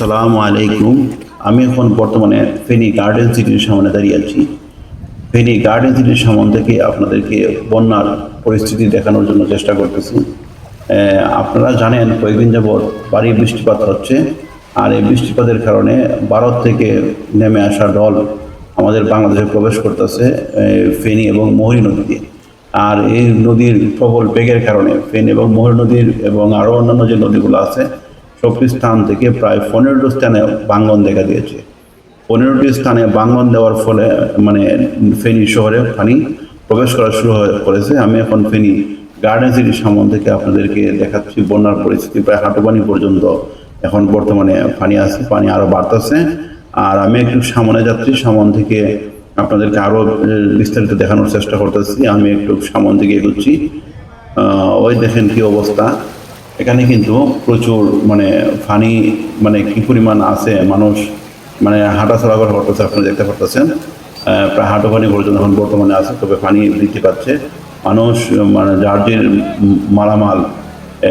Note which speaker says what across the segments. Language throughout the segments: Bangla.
Speaker 1: আসসালামু আলাইকুম। আমি এখন বর্তমানে ফেনী গার্ডেন সিটির সামনে দাঁড়িয়ে আছি। ফেনী গার্ডেন সিটির সামন থেকে আপনাদেরকে বন্যার পরিস্থিতি দেখানোর জন্য চেষ্টা করতেছি। আপনারা জানেন কয়েকদিন যাবৎ ভারী বৃষ্টিপাত হচ্ছে। আর এই বৃষ্টিপাতের কারণে ভারত থেকে নেমে আসা ডল আমাদের বাংলাদেশে প্রবেশ করতেছে ফেনী এবং মোহরী নদীতে। আর এই নদীর প্রবল বেগের কারণে ফেনী এবং মোহরী নদীর এবং আরও অন্যান্য যে নদীগুলো আছে সবটি স্থান থেকে প্রায় পনেরোটি স্থানে বাঙ্গন দেখা দিয়েছে। পনেরোটি স্থানে বাঙ্গন দেওয়ার ফলে মানে ফেনী শহরে পানি প্রবেশ করা শুরু করেছে। আমি এখন ফেনী গার্ডেন সিটির সামন থেকে আপনাদেরকে দেখাচ্ছি। বন্যার পরিস্থিতি প্রায় হাঁটু পানি পর্যন্ত এখন বর্তমানে পানি আছে, পানি আরও বাড়তেছে। আর আমি একটু সামনে যাচ্ছি, সামন থেকে আপনাদেরকে আরও বিস্তারিত দেখানোর চেষ্টা করতেছি। আমি একটু সামন দিকে এগোচ্ছি। ওই দেখেন কি অবস্থা। এখানে কিন্তু প্রচুর মানে ফানি মানে কি পরিমাণ আছে, মানুষ মানে হাঁটা চলাচল করতেছে, আপনি দেখতে পারতেছেন। প্রায় হাঁটু পানি পর্যন্ত এখন বর্তমানে আছে, তবে পানি বৃদ্ধি পাচ্ছে। মানুষ মানে জার্জির মালামাল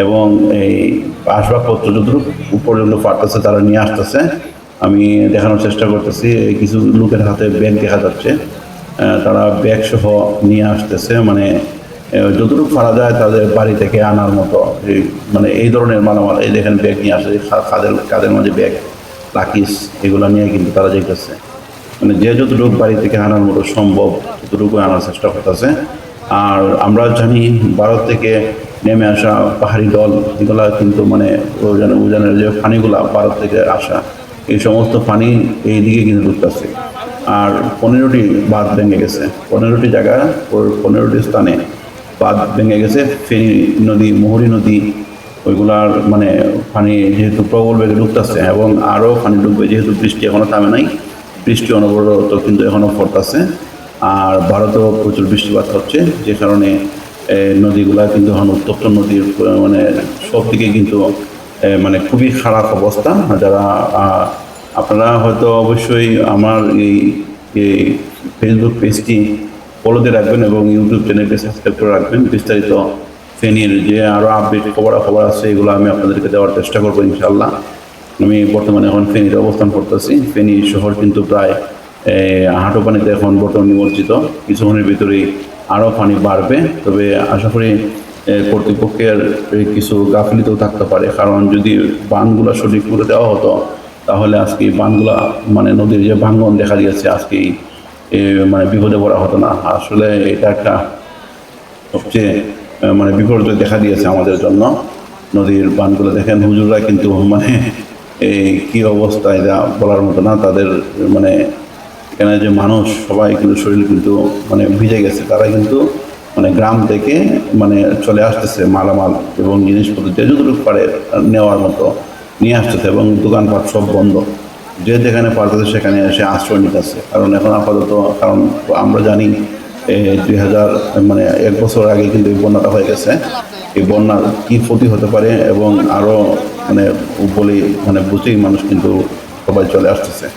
Speaker 1: এবং এই আসবাবপত্র যতটুকু পর্যন্ত পারতেছে তারা নিয়ে আসতেছে। আমি দেখানোর চেষ্টা করতেছি কিছু লোকের হাতে ব্যাগ দেখা যাচ্ছে। তারা ব্যাগ সহ নিয়ে আসতেছে মানে যতটুকু পারা যায় তাদের বাড়ি থেকে আনার মতো। এই মানে এই ধরনের মালামাল, এই দেখেন ব্যাগ নিয়ে আসে কাদের কাদের মাঝে ব্যাগ, লাকিস, এগুলো নিয়ে কিন্তু তারা যেতেছে মানে যে যতটুকু বাড়ি থেকে আনার মতো সম্ভব, ততটুকু আনার চেষ্টা করতেছে। আর আমরা জানি ভারত থেকে নেমে আসা পাহাড়ি দল, এগুলা কিন্তু মানে ওজন ওজনের যে পানিগুলা ভারত থেকে আসা, এই সমস্ত পানি এই দিকে কিন্তু ঢুকতেছে আর পনেরোটি বাঁধ ভেঙে গেছে। পনেরোটি জায়গা ওর পনেরোটি স্থানে বাঁধ ভেঙে গেছে, ফেনী নদী, মোহরী নদী, ওইগুলার মানে পানি যেহেতু প্রবল বেগে ঢুকতেছে এবং আরও পানি ঢুকবে যেহেতু বৃষ্টি এখনও থামে নাই, বৃষ্টি অনবরত কিন্তু এখনও পড়তেছে। আর ভারতেও প্রচুর বৃষ্টিপাত হচ্ছে, যে কারণে নদীগুলা কিন্তু এখন উত্তপ্ত নদীর মানে সব দিকে কিন্তু মানে খুবই খারাপ অবস্থা। যারা আপনারা হয়তো অবশ্যই আমার এই ফেসবুক পেজটি ফলো দিয়ে রাখবেন এবং ইউটিউব চ্যানেলটি সাবস্ক্রাইব করে রাখবেন। বিস্তারিত ফেনীর যে আরও আপডেট খবর খবর আছে, এগুলো আমি আপনাদেরকে দেওয়ার চেষ্টা করব ইনশাল্লাহ আমি বর্তমানে এখন ফেনীতে অবস্থান করতেছি। ফেনী শহর কিন্তু প্রায় হাঁটু পানিতে এখন বর্তমান নিমজ্জিত। কিছুক্ষণের ভিতরেই আরও পানি বাড়বে। তবে আশা করি কর্তৃপক্ষের কিছু গাফিলিতেও থাকতে পারে। কারণ যদি বানগুলো সঠিক করে দেওয়া হতো, তাহলে আজকে বানগুলা মানে নদীর যে ভাঙ্গন দেখা দিয়েছে, আজকে মানে বিপদে পড়া হতো না। আসলে এটা একটা সবচেয়ে মানে বিপর্যয় দেখা দিয়েছে আমাদের জন্য। নদীর বানগুলো দেখেন, হুজুররা কিন্তু মানে এই কী অবস্থায় যা বলার মতো না। তাদের মানে এখানে যে মানুষ, সবাই কিন্তু শরীর কিন্তু মানে ভিজে গেছে। তারা কিন্তু মানে গ্রাম থেকে মানে চলে আসতেছে মালামাল এবং জিনিসপত্র যে যতটুকু পারে নেওয়ার মতো নিয়ে আসতেছে এবং দোকানপাট সব বন্ধ। যে যেখানে পারতেছে সেখানে এসে আশ্রয় নিতেছে কারণ এখন আপাতত, কারণ আমরা জানি দুই হাজার মানে এক বছর আগে কিন্তু এই বন্যাটা হয়ে গেছে। এই বন্যার কী ক্ষতি হতে পারে এবং আরও মানে বলি মানে বুঝেই মানুষ কিন্তু সবাই চলে আসতেছে।